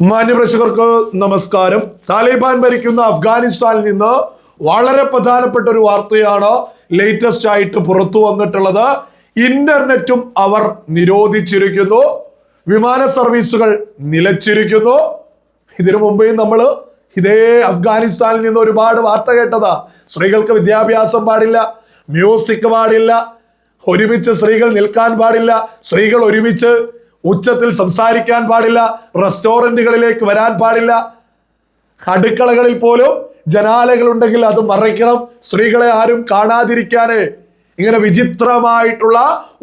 മാന്യപ്രേക്ഷകർക്ക് നമസ്കാരം. താലിബാൻ ഭരിക്കുന്ന അഫ്ഗാനിസ്ഥാനിൽ നിന്ന് വളരെ പ്രധാനപ്പെട്ട ഒരു വാർത്തയാണ് ലേറ്റസ്റ്റ് ആയിട്ട് പുറത്തു വന്നിട്ടുള്ളത്. ഇന്റർനെറ്റും അവർ നിരോധിച്ചിരിക്കുന്നു. വിമാന സർവീസുകൾ നിലച്ചിരിക്കുന്നു. ഇതിനു മുമ്പേ നമ്മൾ ഇതേ അഫ്ഗാനിസ്ഥാനിൽ നിന്ന് ഒരുപാട് വാർത്ത കേട്ടതാ. സ്ത്രീകൾക്ക് വിദ്യാഭ്യാസം പാടില്ല മ്യൂസിക് പാടില്ല ഒരുമിച്ച് സ്ത്രീകൾ നിൽക്കാൻ പാടില്ല സ്ത്രീകൾ ഒരുമിച്ച് ഉച്ചത്തിൽ സംസാരിക്കാൻ പാടില്ല റെസ്റ്റോറന്റുകളിലേക്ക് വരാൻ പാടില്ല. അടുക്കളകളിൽ പോലും ജനാലകൾ ഉണ്ടെങ്കിൽ അത് മറയ്ക്കണം. സ്ത്രീകളെ ആരും കാണാതിരിക്കാനേ. ഇങ്ങനെ വിചിത്രമായിട്ടുള്ള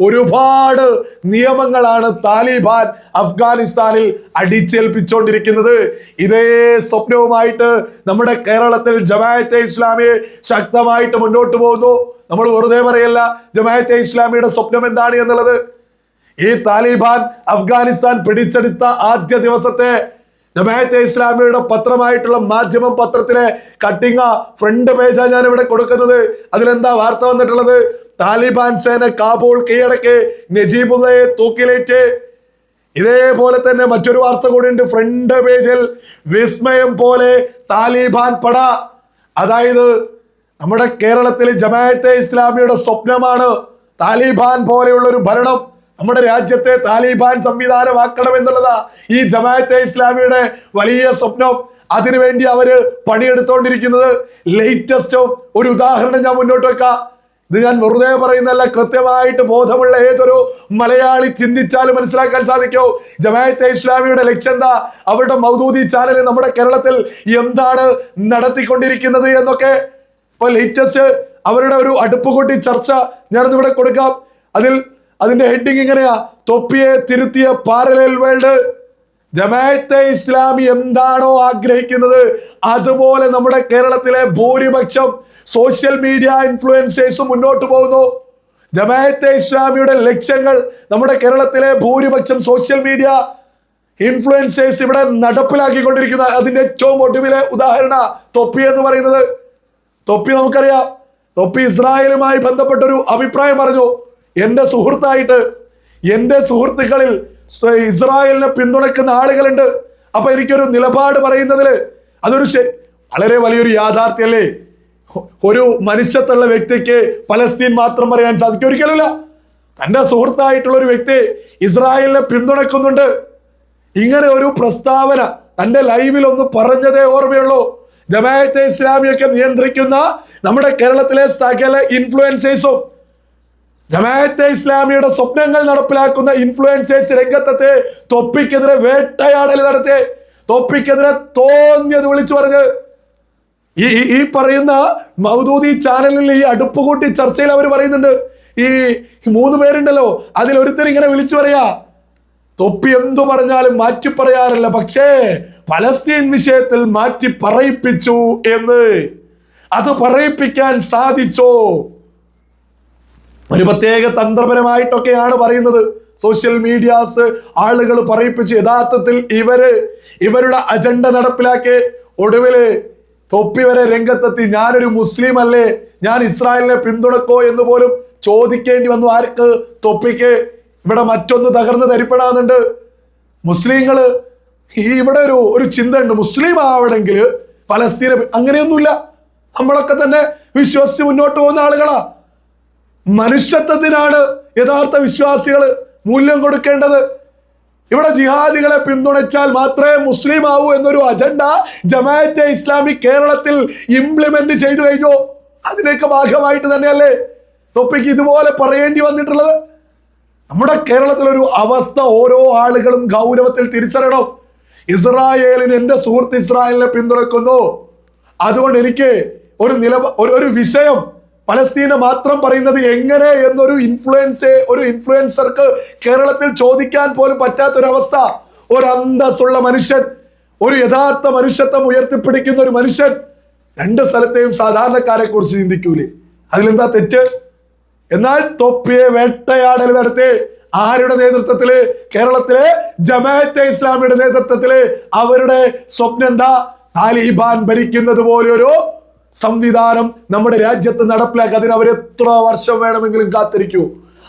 ഒരുപാട് നിയമങ്ങളാണ് താലിബാൻ അഫ്ഗാനിസ്ഥാനിൽ അടിച്ചേൽപ്പിച്ചുകൊണ്ടിരിക്കുന്നത് ഇതേ സ്വപ്നവുമായിട്ട് നമ്മുടെ കേരളത്തിൽ ജമായത്തെ ഇസ്ലാമി ശക്തമായിട്ട് മുന്നോട്ട് പോകുന്നു. നമ്മൾ വെറുതെ പറയല്ല ജമായത്തെ ഇസ്ലാമിയുടെ സ്വപ്നം എന്താണ് എന്നുള്ളത്? ഈ താലിബാൻ അഫ്ഗാനിസ്ഥാൻ പിടിച്ചെടുത്ത ആദ്യ ദിവസത്തെ ജമാഅത്തെ ഇസ്ലാമിയുടെ പത്രമായിട്ടുള്ള മാധ്യമം പത്രത്തിലെ കട്ടിങ് ഫ്രണ്ട് പേജാണ് ഞാൻ ഇവിടെ കൊടുക്കുന്നത്. അതിലെന്താ വാർത്ത വന്നിട്ടുള്ളത്? താലിബാൻ സേന കാബൂൾ കീഴടക്കി നജീബുള്ളയെ തൂക്കിലേറ്റ്. ഇതേപോലെ തന്നെ മറ്റൊരു വാർത്ത കൂടിയുണ്ട്. ഫ്രണ്ട് പേജിൽ വിസ്മയം പോലെ താലിബാൻ പട. അതായത് നമ്മുടെ കേരളത്തിൽ ജമാഅത്തെ ഇസ്ലാമിയുടെ സ്വപ്നമാണ് താലിബാൻ പോലെയുള്ള ഒരു ഭരണം. നമ്മുടെ രാജ്യത്തെ താലിബാൻ സംവിധാനമാക്കണം എന്നുള്ളതാ ഈ ജമാഅത്തെ ഇസ്ലാമിയുടെ വലിയ സ്വപ്നം. അതിനുവേണ്ടി അവർ പണിയെടുത്തോണ്ടിരിക്കുന്നത്. ലേറ്റസ്റ്റും ഒരു ഉദാഹരണം ഞാൻ മുന്നോട്ട് വെക്കാം. ഇത് ഞാൻ വെറുതെ പറയുന്നല്ല കൃത്യമായിട്ട് ബോധമുള്ള ഏതൊരു മലയാളി ചിന്തിച്ചാലും മനസ്സിലാക്കാൻ സാധിക്കൂ. ജമാഅത്തെ ഇസ്ലാമിയുടെ ലക്ഷ്യം എന്താ? അവരുടെ മൗദൂദി ചാനൽ നമ്മുടെ കേരളത്തിൽ എന്താണ് നടത്തിക്കൊണ്ടിരിക്കുന്നത് എന്നൊക്കെ. ഇപ്പൊ ലേറ്റസ്റ്റ് അവരുടെ ഒരു അടുപ്പ് കൂട്ടി ചർച്ച ഞാനിന്നിവിടെ കൊടുക്കാം. അതിൽ അതിന്റെ ഹെഡിങ് ഇങ്ങനെയാ തൊപ്പിയെ തിരുത്തിയ പാരലൽ വേൾഡ് ജമാഅത്തെ ഇസ്ലാമി എന്താണോ ആഗ്രഹിക്കുന്നത്? അതുപോലെ നമ്മുടെ കേരളത്തിലെ ഭൂരിപക്ഷം സോഷ്യൽ മീഡിയ ഇൻഫ്ലുവൻസേഴ്സും മുന്നോട്ട് പോകുന്നു. ജമാഅത്തെ ഇസ്ലാമിയുടെ ലക്ഷ്യങ്ങൾ നമ്മുടെ കേരളത്തിലെ ഭൂരിപക്ഷം സോഷ്യൽ മീഡിയ ഇൻഫ്ലുവൻസേഴ്സ് ഇവിടെ നടപ്പിലാക്കിക്കൊണ്ടിരിക്കുന്ന അതിന്റെ ഏറ്റവും ഒടുവിലെ ഉദാഹരണ തൊപ്പി എന്ന് പറയുന്നത്. തൊപ്പി നമുക്കറിയാം. തൊപ്പി ഇസ്രായേലുമായി ബന്ധപ്പെട്ടൊരു അഭിപ്രായം പറഞ്ഞു. എന്റെ സുഹൃത്തായിട്ട് എന്റെ സുഹൃത്തുക്കളിൽ ഇസ്രായേലിനെ പിന്തുണയ്ക്കുന്ന ആളുകളുണ്ട്. അപ്പൊ എനിക്കൊരു നിലപാട് പറയുന്നതിൽ അതൊരു വളരെ വലിയൊരു യാഥാർത്ഥ്യല്ലേ ഒരു മനുഷ്യത്തുള്ള വ്യക്തിക്ക് പലസ്തീൻ മാത്രം പറയാൻ സാധിക്കും. ഒരിക്കലുമില്ല തന്റെ സുഹൃത്തായിട്ടുള്ള ഒരു വ്യക്തി ഇസ്രായേലിനെ പിന്തുണയ്ക്കുന്നുണ്ട്. ഇങ്ങനെ ഒരു പ്രസ്താവന തന്റെ ലൈവിൽ ഒന്ന് പറഞ്ഞതേ ഓർമ്മയുള്ളൂ. ജമാഅത്തെ ഇസ്ലാമിയൊക്കെ നിയന്ത്രിക്കുന്ന നമ്മുടെ കേരളത്തിലെ സകല ഇൻഫ്ലുവൻസേഴ്സും ജമാഅത്തെ ഇസ്ലാമിയുടെ സ്വപ്നങ്ങൾ നടപ്പിലാക്കുന്ന ഇൻഫ്ലുവൻസേഴ്സ് രംഗത്തെ തൊപ്പിക്കെതിരെ വേട്ടയാടൽ നടത്തി. തൊപ്പിക്കെതിരെ തോന്നിയത് വിളിച്ചു പറഞ്ഞ്. ഈ ഈ- പറയുന്ന മൗദൂദി ചാനലിൽ ഈ അടുപ്പ് കൂട്ടി ചർച്ചയിൽ അവർ പറയുന്നുണ്ട്. ഈ മൂന്ന് പേരുണ്ടല്ലോ അതിൽ ഒരുത്തർ ഇങ്ങനെ വിളിച്ചു പറയാ. തൊപ്പി എന്തു പറഞ്ഞാലും മാറ്റി പറയാറില്ല പക്ഷേ പലസ്തീൻ വിഷയത്തിൽ മാറ്റി പറയിപ്പിച്ചു എന്ന്. അത് പറയിപ്പിക്കാൻ സാധിച്ചോ? ഒരു പ്രത്യേക തന്ത്രപരമായിട്ടൊക്കെയാണ് പറയുന്നത്. സോഷ്യൽ മീഡിയാസ് ആളുകൾ പറയിപ്പിച്ച് യഥാർത്ഥത്തിൽ ഇവർ ഇവരുടെ അജണ്ട നടപ്പിലാക്കി ഒടുവിൽ തൊപ്പി വരെ രംഗത്തെത്തി. ഞാനൊരു മുസ്ലിം അല്ലേ ഞാൻ ഇസ്രായേലിനെ പിന്തുണക്കോ എന്ന് പോലും ചോദിക്കേണ്ടി വന്നു. ആർക്ക് തൊപ്പിക്ക് ഇവിടെ മറ്റൊന്ന് തകർന്ന് തരിപ്പെടാന്നുണ്ട്. മുസ്ലിങ്ങൾ ഈ ഇവിടെ ഒരു ഒരു ചിന്ത ഉണ്ട് മുസ്ലിം ആവണമെങ്കിൽ പലസ്തീന അങ്ങനെയൊന്നുമില്ല. നമ്മളൊക്കെ തന്നെ വിശ്വസിച്ച് മുന്നോട്ട് പോകുന്ന ആളുകളാ. മനുഷ്യത്വത്തിനാണ് യഥാർത്ഥ വിശ്വാസികൾ മൂല്യം കൊടുക്കേണ്ടത്. ഇവിടെ ജിഹാദികളെ പിന്തുണച്ചാൽ മാത്രമേ മുസ്ലിം ആവൂ എന്നൊരു അജണ്ട ജമാഅത്തെ ഇസ്ലാമി കേരളത്തിൽ ഇംപ്ലിമെന്റ് ചെയ്തു കഴിഞ്ഞോ. അതിനൊക്കെ ഭാഗമായിട്ട് തന്നെയല്ലേ തൊപ്പിക്ക് ഇതുപോലെ പറയേണ്ടി വന്നിട്ടുള്ളത്? നമ്മുടെ കേരളത്തിലൊരു അവസ്ഥ ഓരോ ആളുകളും ഗൗരവത്തിൽ തിരിച്ചറിയണം. ഇസ്രായേലിന് എന്റെ സുഹൃത്ത് ഇസ്രായേലിനെ പിന്തുണക്കുന്നു. അതുകൊണ്ട് എനിക്ക് ഒരു നില ഒരു ഒരു വിഷയം പലസ്തീനെ മാത്രം പറയുന്നത് എങ്ങനെ എന്നൊരു ഇൻഫ്ലുവൻസെ ഒരു ഇൻഫ്ലുവൻസർക്ക് കേരളത്തിൽ ചോദിക്കാൻ പോലും പറ്റാത്തൊരവസ്ഥ. ഒരു അന്തസ്സുള്ള മനുഷ്യൻ ഒരു യഥാർത്ഥ മനുഷ്യത്വം ഉയർത്തിപ്പിടിക്കുന്ന ഒരു മനുഷ്യൻ രണ്ട് സ്ഥലത്തെയും സാധാരണക്കാരെ കുറിച്ച് ചിന്തിക്കൂലേ? അതിലെന്താ തെറ്റ്? എന്നാൽ തൊപ്പിയെ വേട്ടയാടൽ നടത്തി ആരുടെ നേതൃത്വത്തിൽ? കേരളത്തിലെ ജമാഅത്തെ ഇസ്ലാമിയുടെ നേതൃത്വത്തിൽ. അവരുടെ സ്വപ്നം എന്താ? താലിബാൻ ഭരിക്കുന്നത് പോലെ ഒരു സംവിധാനം നമ്മുടെ രാജ്യത്ത് നടപ്പിലാക്കുക അതിന് അവർ എത്ര വർഷം വേണമെങ്കിലും കാത്തിരിക്കൂ.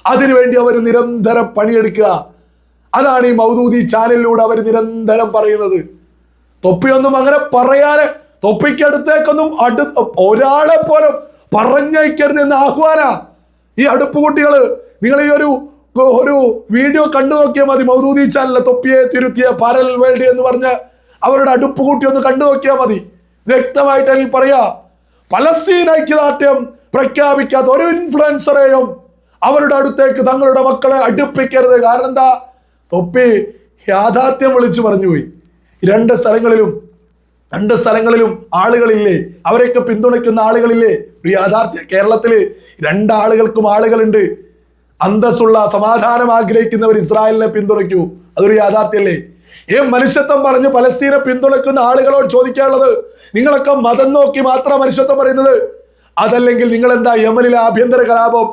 അതിനുവേണ്ടി അവർ നിരന്തരം പണിയെടുക്കുക. അതാണ് ഈ മൗദൂദി ചാനലിലൂടെ അവർ നിരന്തരം പറയുന്നത്. തൊപ്പിയൊന്നും അങ്ങനെ പറയാന് തൊപ്പിക്കടുത്തേക്കൊന്നും അടു ഒരാളെ പോലും പറഞ്ഞയക്കരുത് എന്ന ആഹ്വാന. ഈ അടുപ്പ് കുട്ടികൾ നിങ്ങൾ ഈ ഒരു ഒരു വീഡിയോ കണ്ടു നോക്കിയാൽ മതി. മൗദൂദി ചാനലിലെ തൊപ്പിയെ തിരുത്തിയ പാരൽ വേൾഡ് എന്ന് പറഞ്ഞ അവരുടെ അടുപ്പ് കൂട്ടി ഒന്ന് കണ്ടു നോക്കിയാൽ മതി. വ്യക്തമായിട്ട് അതിൽ പറയാ. പലസ്തീൻ ഐക്യദാർഢ്യം പ്രഖ്യാപിക്കാത്ത ഒരു ഇൻഫ്ലുവൻസറെയും അവരുടെ അടുത്തേക്ക് തങ്ങളുടെ മക്കളെ അടുപ്പിക്കരുത്. കാരണം എന്താ? തൊപ്പി യാഥാർത്ഥ്യം വിളിച്ചു പറഞ്ഞുപോയി രണ്ട് സ്ഥലങ്ങളിലും രണ്ട് സ്ഥലങ്ങളിലും ആളുകളില്ലേ? അവരെയൊക്കെ പിന്തുണയ്ക്കുന്ന ആളുകളില്ലേ? ഒരു യാഥാർത്ഥ്യ കേരളത്തിൽ രണ്ടാളുകൾക്കും ആളുകളുണ്ട്. അന്തസ്സുള്ള സമാധാനം ആഗ്രഹിക്കുന്നവർ ഇസ്രായേലിനെ പിന്തുണയ്ക്കൂ. അതൊരു യാഥാർത്ഥ്യല്ലേ ഈ മനുഷ്യത്വം പറഞ്ഞ് പലസ്തീനെ പിന്തുണയ്ക്കുന്ന ആളുകളോട് ചോദിക്കാനുള്ളത് നിങ്ങളൊക്കെ മതം നോക്കി മാത്രം മനുഷ്യത്വം പറയുന്നത്? അതല്ലെങ്കിൽ നിങ്ങൾ എന്താ യമനിലെ ആഭ്യന്തര കലാപം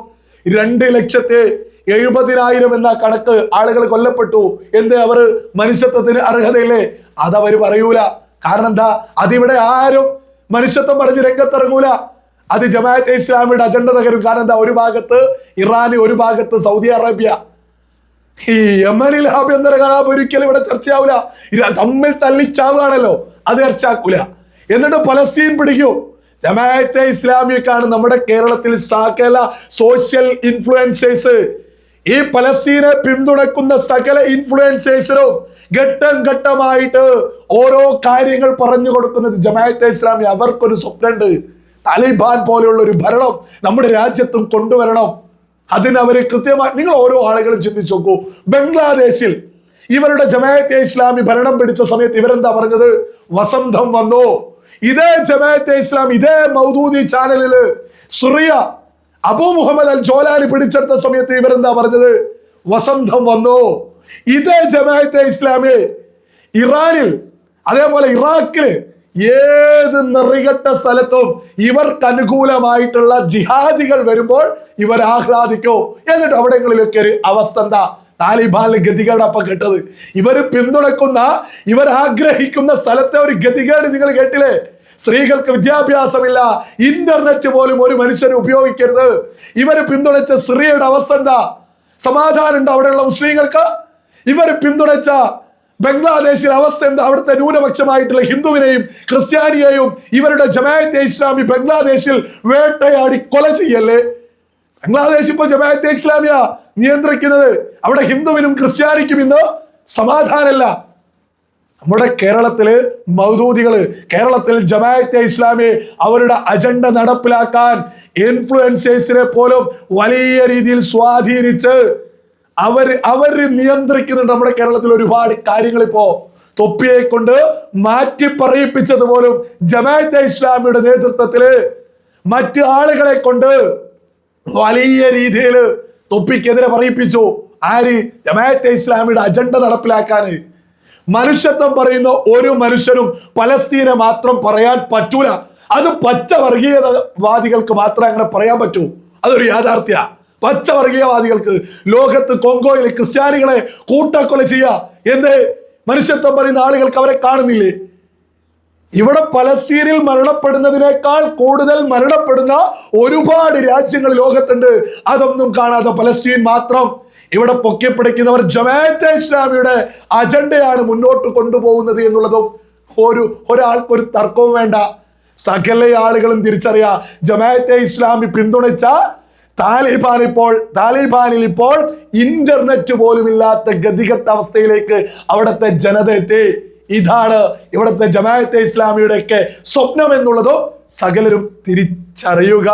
രണ്ട് ലക്ഷത്തെ എഴുപതിനായിരം എന്ന കണക്ക് ആളുകൾ കൊല്ലപ്പെട്ടു? എന്ത് അവർ മനുഷ്യത്വത്തിന് അർഹതയില്ലേ? അതവർ പറയൂല. കാരണം എന്താ? അതിവിടെ ആരും മനുഷ്യത്വം പറഞ്ഞ് രംഗത്തിറങ്ങൂല. അത് ജമാഅത്തെ ഇസ്ലാമിയുടെ അജണ്ട തകരും. കാരണം എന്താ? ഒരു ഭാഗത്ത് ഇറാൻ ഒരു ഭാഗത്ത് സൗദി അറേബ്യ. ഈ യമനിൽ ആഭ്യന്തര കലാപം ഒരിക്കലും ഇവിടെ ചർച്ചയാവില്ല തമ്മിൽ തല്ലിച്ചാവുകയാണല്ലോ അത് ചർച്ചയാക്കൂല. എന്നിട്ട് പലസ്തീൻ പിടിക്കൂ. ജമാഅത്തെ ഇസ്ലാമിക്കാണ് നമ്മുടെ കേരളത്തിൽ സകല സോഷ്യൽ ഇൻഫ്ലുവൻസേഴ്സ് ഈ പലസ്തീനെ പിന്തുണക്കുന്ന സകല ഇൻഫ്ലുവൻസേഴ്സിനും ഘട്ടം ഘട്ടമായിട്ട് ഓരോ കാര്യങ്ങൾ പറഞ്ഞു കൊടുക്കുന്നത് ജമാഅത്തെ ഇസ്ലാമി. അവർക്കൊരു സ്വപ്നമുണ്ട്. താലിബാൻ പോലെയുള്ള ഒരു ഭരണം നമ്മുടെ രാജ്യത്തും കൊണ്ടുവരണം. അതിന് അവർ കൃത്യമായി നിങ്ങൾ ഓരോ ആളുകളും ചിന്തിച്ചു നോക്കൂ. ബംഗ്ലാദേശിൽ ഇവരുടെ ജമാഅത്തെ ഇസ്ലാമി ഭരണം പിടിച്ച സമയത്ത് ഇവരെന്താ പറഞ്ഞത്? വസന്തം വന്നു. ഇതേ ജമാഅത്തെ ഇസ്ലാം ഇതേ മൗദൂദി ചാനലിൽ സുറിയ അബു മുഹമ്മദ് അൽ ജോലാനി പിടിച്ചെടുത്ത സമയത്ത് ഇവരെന്താ പറഞ്ഞത്? വസന്തം വന്നു. ഇതേ ജമാഅത്തെ ഇസ്ലാമി ഇറാനിൽ അതേപോലെ ഇറാഖിൽ ഏത് നിറികെട്ട സ്ഥലത്തും ഇവർക്ക് അനുകൂലമായിട്ടുള്ള ജിഹാദികൾ വരുമ്പോൾ ഇവർ ആഹ്ലാദിക്കോ. എന്നിട്ട് അവിടെങ്ങളിലൊക്കെ ഒരു അവസ്ഥ എന്താ? താലിബാനിലെ ഗതികേട് അപ്പൊ കേട്ടത്. ഇവർ പിന്തുണക്കുന്ന ഇവർ ആഗ്രഹിക്കുന്ന സ്ഥലത്തെ ഒരു ഗതികേട് നിങ്ങൾ കേട്ടില്ലേ? സ്ത്രീകൾക്ക് വിദ്യാഭ്യാസമില്ല. ഇന്റർനെറ്റ് പോലും ഒരു മനുഷ്യന് ഉപയോഗിക്കരുത്. ഇവർ പിന്തുണച്ച സിറിയയുടെ അവസ്ഥ എന്താ? സമാധാനം ഉണ്ടോ അവിടെയുള്ള മുസ്ലിങ്ങൾക്ക്? ഇവർ പിന്തുണച്ച ബംഗ്ലാദേശിലെ അവസ്ഥ എന്താ? അവിടുത്തെ ന്യൂനപക്ഷമായിട്ടുള്ള ഹിന്ദുവിനെയും ക്രിസ്ത്യാനിയെയും ഇവരുടെ ജമാഅത്തെ ഇസ്ലാമി ബംഗ്ലാദേശിൽ വേട്ടയാടി കൊല ചെയ്യല്ലേ? ബംഗ്ലാദേശ് ഇപ്പൊ ജമാഅത്തെ ഇസ്ലാമിയ നിയന്ത്രിക്കുന്നത്. അവിടെ ഹിന്ദുവിനും ക്രിസ്ത്യാനിക്കും ഇന്ന് സമാധാനമല്ല നമ്മുടെ കേരളത്തിൽ മൗദൂദികൾ കേരളത്തിൽ ജമാഅത്തെ ഇസ്ലാമി അവരുടെ അജണ്ട നടപ്പിലാക്കാൻ ഇൻഫ്ലുവൻസേഴ്സിനെ പോലും വലിയ രീതിയിൽ സ്വാധീനിച്ച് അവർ അവർ നിയന്ത്രിക്കുന്നുണ്ട് നമ്മുടെ കേരളത്തിൽ ഒരുപാട് കാര്യങ്ങൾ ഇപ്പോ തൊപ്പിയെ കൊണ്ട് മാറ്റി പറയിപ്പിച്ചത് പോലും ജമാഅത്തെ ഇസ്ലാമിയുടെ നേതൃത്വത്തിൽ മറ്റ് ആളുകളെ കൊണ്ട് വലിയ രീതിയിൽ തൊപ്പിക്കെതിരെ പറയിപ്പിച്ചു. ആര്? ജമാഅത്തെ ഇസ്ലാമിയുടെ അജണ്ട നടപ്പിലാക്കാന് മനുഷ്യത്വം പറയുന്ന ഒരു മനുഷ്യനും പലസ്തീനെ മാത്രം പറയാൻ പറ്റൂല. അത് പച്ച വർഗീയതവാദികൾക്ക് മാത്രമേ അങ്ങനെ പറയാൻ പറ്റൂ. അതൊരു യാഥാർത്ഥ്യ. പച്ച വർഗീയവാദികൾക്ക് ലോകത്ത് കോങ്കോയിൽ ക്രിസ്ത്യാനികളെ കൂട്ടക്കൊല ചെയ്യുക എന്ത് മനുഷ്യത്വം പറയുന്ന ആളുകൾക്ക് അവരെ കാണുന്നില്ലേ? ഇവിടെ പലസ്തീനിൽ മരണപ്പെടുന്നതിനേക്കാൾ കൂടുതൽ മരണപ്പെടുന്ന ഒരുപാട് രാജ്യങ്ങൾ ലോകത്തുണ്ട്. അതൊന്നും കാണാതെ പലസ്തീൻ മാത്രം ഇവിടെ പൊക്കിപ്പിടിക്കുന്നവർ ജമാഅത്തെ ഇസ്ലാമിയുടെ അജണ്ടയാണ് മുന്നോട്ട് കൊണ്ടുപോകുന്നത് എന്നുള്ളതും ഒരു ഒരാൾക്കൊരു തർക്കവും വേണ്ട. സകല ആളുകളും തിരിച്ചറിയാ. ജമാഅത്തെ ഇസ്ലാമി പിന്തുണച്ച താലിബാൻ ഇപ്പോൾ താലിബാനിൽ ഇപ്പോൾ ഇന്റർനെറ്റ് പോലും ഇല്ലാത്ത അവസ്ഥയിലേക്ക് അവിടുത്തെ ജനത എത്തി. ഇതാണ് ഇവിടുത്തെ ജമാഅത്തെ ഇസ്ലാമിയുടെ ഒക്കെ സ്വപ്നം എന്നുള്ളതും സകലരും തിരിച്ചറിയുക.